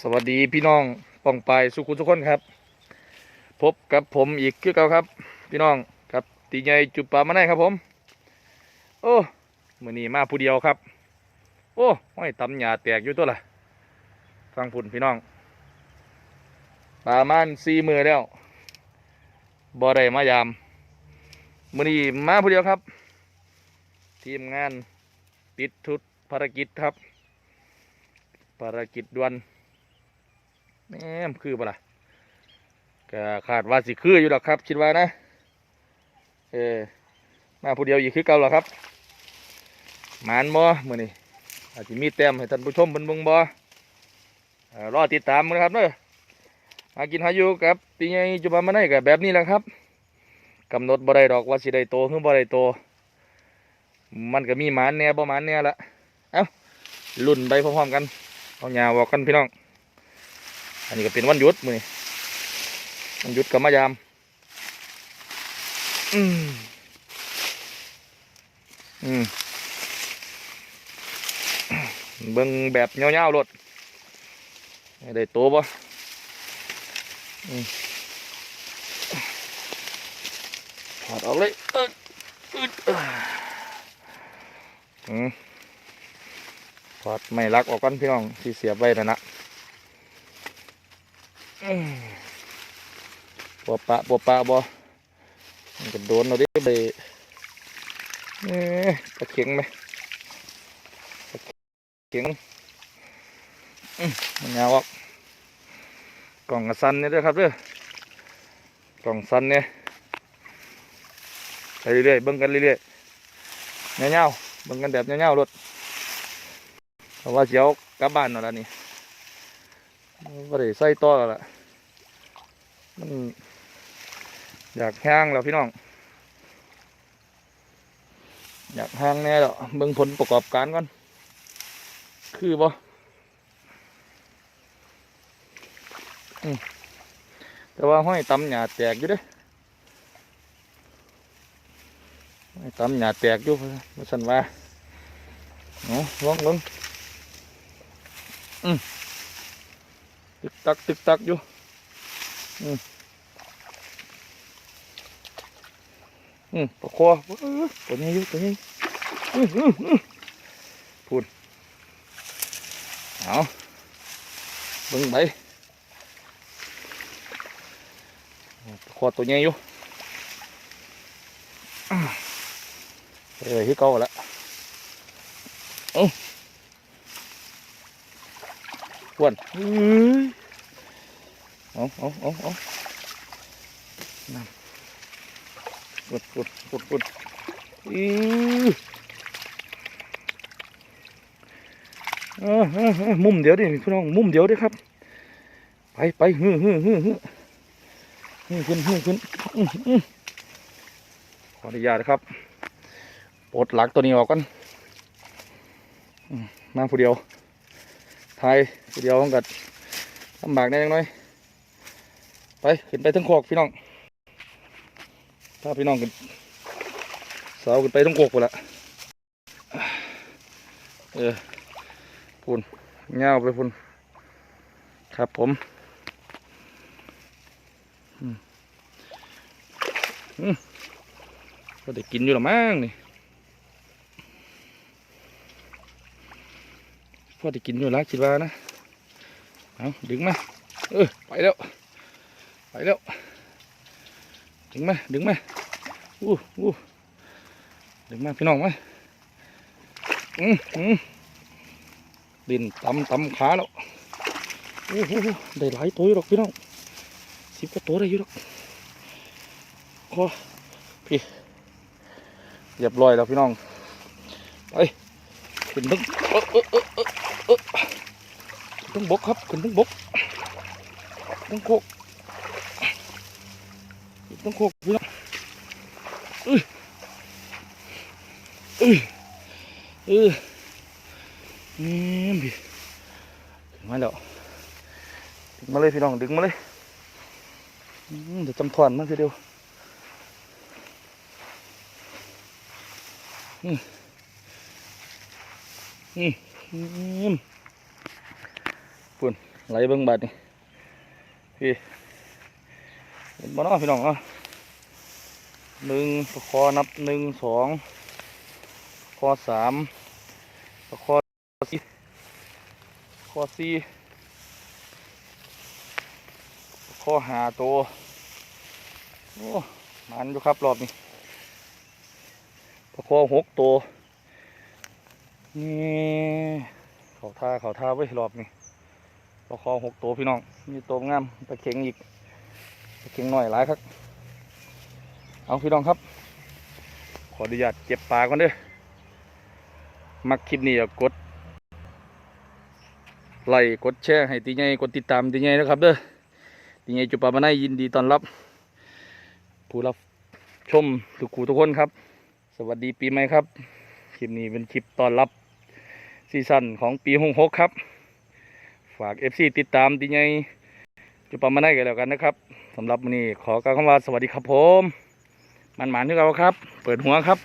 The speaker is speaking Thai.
สวัสดีพี่น้องป้องไปสุขุทุกคนครับ พบกับผมอีกคือเก่าครับ พี่น้องกับตีใหญ่จุปามาได้ครับผม โอ้มือนี้มาผู้เดียวครับ โอ้ห้อยตำหยาแตกอยู่ตัวละฟังพุ่นพี่น้องปลามันสี่มือแล้วบ่ได้มายามมือนี้มาผู้เดียวครับ ทีมงานติดทุดภารกิจครับภารกิจด่วน แหม่มคือปะล่ะก็คาดว่าสิคืออยู่หรอกครับ คิดว่านะ เออ มาผู้เดียวอีกคือเก่าหรอครับหมานบ่มือนี่อาจจะมีแต้มให้ท่านผู้ชมเพิ่นเบิ่งบ่รอติดตามนะครับเด้อหากินหาอยู่กับปีใหญ่จุบามาได้กับแบบนี้แหละครับกำหนดบ่ได้ดอกว่าสิได้โตหรือบ่ได้โต มันก็มีหมานแหน่บ่หมานแหน่ละเอ้าลุ่นไปพร้อมๆกันเอาหยาบอกกันพี่น้อง อันนี้ก็เป็นวันหยุดมื้อนี้วันหยุดกับมายาม อืมอืมเบิ่งแบบเงาวๆรถได้โตบ่ถอดออกเลยอิดอึดอ่าอืมถอดไม่ลักออกก่อนพี่น้องที่เสียบไว้นะนะ อืมปัวปะปัวปะบอมันก็โดนเราดิไปเอ๊ะตะเข็งไหมตะเข็งมันยาวอะกล่องกระสันเนี่ยด้วยครับเด้อกล่องสันเนี่ยไปเรื่อยๆเบิ่งกันเรื่อยๆเงาๆเบิ่งกันแบบเงาๆรถเพราะว่าเสียวกลับบ้านแล้วนี่ ก็ได้ใส่ต่อแล้วล่ะมันอยากแห้งแล้วพี่น้อง อยากแห้งแน่แล้วเบิ่งผลประกอบการก่อน คือบ่อืมแต่ว่าห้อยตำหยาแตกอยู่เด้ห้อยตำหยาแตกอยู่ว่าสันว่าเอาลองลอง ตึกตักตึกตักอยู่อืมอืมปะคอเอ้อตัวนี้อยู่ตัวนี้อื้ออื้ออื้อพูดเอาเบิ่งไปปะคอตัวนี้อยู่เออที่เก่าแล้วเอาอ้วนเอ้ยเอาเอาเอาเอานั่นปุดปุดปุดปุดอีเออเออเออมุมเดียวดิพี่น้องมุมเดียวเดิครับ ไปไปฮือฮือฮือฮือฮือขึ้นฮือขึ้นอื้ออื้อขออนุญาตนะครับปลดหลักตัวนี้ออกกันอืมมาผู้เดียว ไทยเดียวของกัดลำบากแน่ยังน้อย ไปขึ้นไปทั้งโคกพี่น้อง ถ้าพี่น้องขึ้นสาวขึ้นไปทั้งโคกหมดละเออพุ่นเงาไปพุ่นครับผมอืมอืมก็ได้กินอยู่หรอมั้งนี่ พอได้กินอยู่แล้วคิดว่านะเอาดึงมาเออไปแล้ว ไปแล้ว ดึงมาดึงมาอู้อู้ดึงมาพี่น้องมาอืมอืมดินตำตำขาแล้วโอ้โหได้หลายตัวอยู่หรอกพี่น้องสิบกว่าตัวได้อยู่หรอกโอ้พี่เรียบร้อยแล้วพี่น้องไป ขึ้นทั้ออเอองบกครับขึ้นทั้งบกทั้งโคกต้องโคกพี่น้องเอ้ยเอ้ยเออนี่พี่ถึงมาแล้วดึงมาเลยพี่น้องดึงมาเลยเดี๋ยวจำถอนมาทีเดียวอืมี่ปุ่นไหลเบิ่งบาดนี่พี่เห็นบ่เนาะพี่น้องเนาะหนึ่งตะคอนับหนึ่งสองคอสามตะคอสี่คอสี่คอหาตัวโอ้มันอยู่ครับรอบนี้ตะคอหกตัว นี่เขาท่าเขาท่าไว้รอบนี้ปลาคอหกตัวพี่น้องมีตัวงามปลาเข็งอีกปลาเข็งหน่อยหลายครับ เอาพี่น้องครับ ขออนุญาตเก็บปลาก่อนเด้อมักคลิปนี้ก็กดไลค์กดแชร์ให้ตีใหญ่กดติดตามตีใหญ่นะครับเด้อตีใหญ่จุปามาไนยินดีต้อนรับ ผู้รับชมทุกคู่ทุกคนครับ สวัสดีปีใหม่ครับ คลิปนี้เป็นคลิปต้อนรับ ซีซั่นของปีหงหกครับ ฝาก FC ติดตามตีไงจุปามาได้กันแล้วกันนะครับสำหรับวันนี้ขอกล่าวคำว่าสวัสดีครับผม มันหมานที่เราครับ เปิดหัวครับ